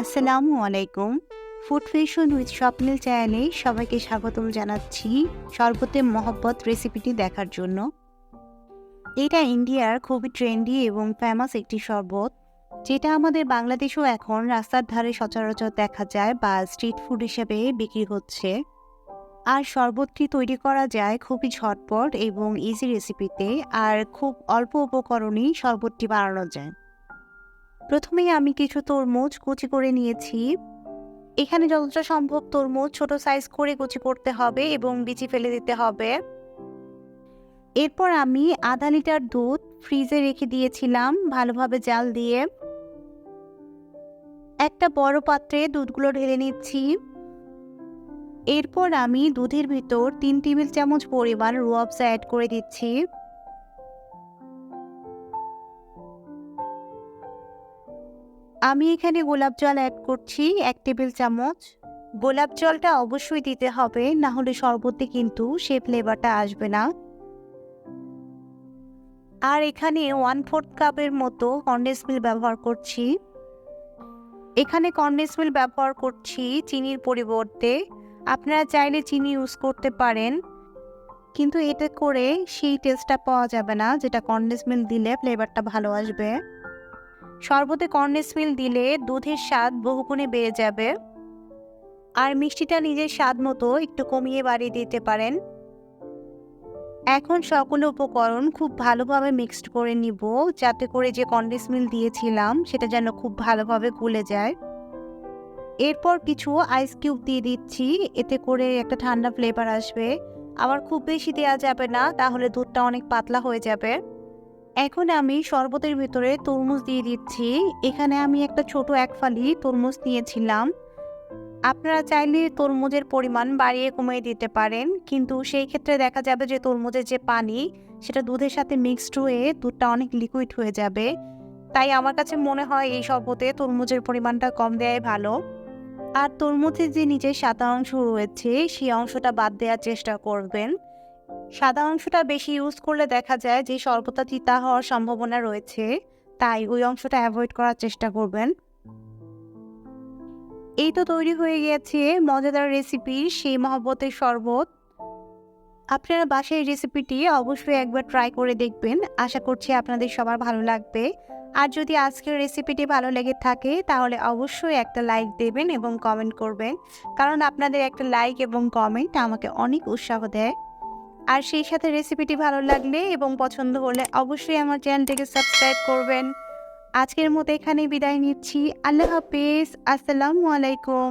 আসসালামু আলাইকুম। Food fusion with স্বপ্নিল চ্যানেলে সবাইকে স্বাগতম জানাচ্ছি শরবতের মহব্বত রেসিপিটি দেখার জন্য। এটা ইন্ডিয়ার খুবই ট্রেন্ডি এবং ফেমাস একটি শরবত, যেটা আমাদের বাংলাদেশেও এখন রাস্তার ধারে সচরাচর দেখা যায় বা স্ট্রিট ফুড হিসেবে বিক্রি হচ্ছে। আর শরবতটি তৈরি করা যায় খুবই ঝটপট এবং ইজি রেসিপিতে আর খুব অল্প উপকরণেই শরবতটি বানানো যায়। প্রথমেই আমি কিছু তরমুজ কুচি করে নিয়েছি। এখানে যতটা সম্ভব তরমুজ ছোট সাইজ করে কুচি করতে হবে এবং বিচি ফেলে দিতে হবে। এরপর আমি আধা লিটার দুধ ফ্রিজে রেখে দিয়েছিলাম ভালোভাবে জাল দিয়ে। একটা বড় পাত্রে দুধগুলো ঢেলে নিচ্ছি। এরপর আমি দুধের ভিতর তিন টেবিল চামচ পরিমাণ রুয়াবসা অ্যাড করে দিচ্ছি। আমি এখানে গোলাপ জল অ্যাড করছি, এক টেবিল চামচ। গোলাপ জলটা অবশ্যই দিতে হবে, না হলে শরবতে কিন্তু সে ফ্লেভারটা আসবে না। আর এখানে ওয়ান ফোর্থ কাপের মতো কন্ডেন্স মিল ব্যবহার করছি। এখানে কন্ডেন্স মিল ব্যবহার করছি চিনির পরিবর্তে। আপনারা চাইলে চিনি ইউজ করতে পারেন। কিন্তু এতে করে সেই টেস্টটা পাওয়া যাবে না, যেটা কন্ডেন্স মিল দিলে ফ্লেভারটা ভালো আসবে। শরবতে কর্নেস মিল দিলে দুধের স্বাদ বহুগুণে বেড়ে যাবে। আর মিষ্টিটা নিজের স্বাদ মতো একটু কমিয়ে বাড়িয়ে দিতে পারেন। এখন সকল উপকরণ খুব ভালোভাবে মিক্সড করে নিব, যাতে করে যে কন্ডেন্স মিল দিয়েছিলাম, সেটা যেন খুব ভালোভাবে গুলে যায়। এরপর কিছু আইস কিউব দিয়ে দিচ্ছি, এতে করে একটা ঠান্ডা ফ্লেভার আসবে। আবার খুব বেশি দেওয়া যাবে না, তাহলে দুধটা অনেক পাতলা হয়ে যাবে। এখন আমি শরবতের ভিতরে তরমুজ দিয়ে দিচ্ছি। এখানে আমি একটা ছোট এক ফালি তরমুজ নিয়েছিলাম। আপনারা চাইলে তরমুজের পরিমাণ বাড়িয়ে কমিয়ে দিতে পারেন, কিন্তু সেই ক্ষেত্রে দেখা যাবে যে তরমুজের যে পানি, সেটা দুধের সাথে মিক্সড হয়ে দুধটা অনেক লিকুইড হয়ে যাবে। তাই আমার কাছে মনে হয় এই শরবতে তরমুজের পরিমাণটা কম দেওয়াই ভালো। আর তরমুজের যে নিচের সাদা অংশ রয়েছে, সেই অংশটা বাদ দেওয়ার চেষ্টা করবেন। সাদা অংশটা বেশি ইউজ করলে দেখা যায় যে শরবতটা তিতা হওয়ার সম্ভাবনা রয়েছে, তাই ওই অংশটা অ্যাভয়েড করার চেষ্টা করবেন। এই তো তৈরি হয়ে গেছে মজাদার রেসিপি সেই মহব্বতের শরবত। আপনারা বাসায় এই রেসিপিটি অবশ্যই একবার ট্রাই করে দেখবেন। আশা করছি আপনাদের সবার ভালো লাগবে। আর যদি আজকের রেসিপিটি ভালো লেগে থাকে, তাহলে অবশ্যই একটা লাইক দেবেন এবং কমেন্ট করবেন। কারণ আপনাদের একটা লাইক এবং কমেন্ট আমাকে অনেক উৎসাহ দেয়। আর সেই সাথে রেসিপিটি ভালো লাগলে এবং পছন্দ হলে অবশ্যই আমার চ্যানেলটিকে সাবস্ক্রাইব করবেন। আজকের মতো এখানেই বিদায় নিচ্ছি। আল্লাহ হাফিজ। আসসালামু আলাইকুম।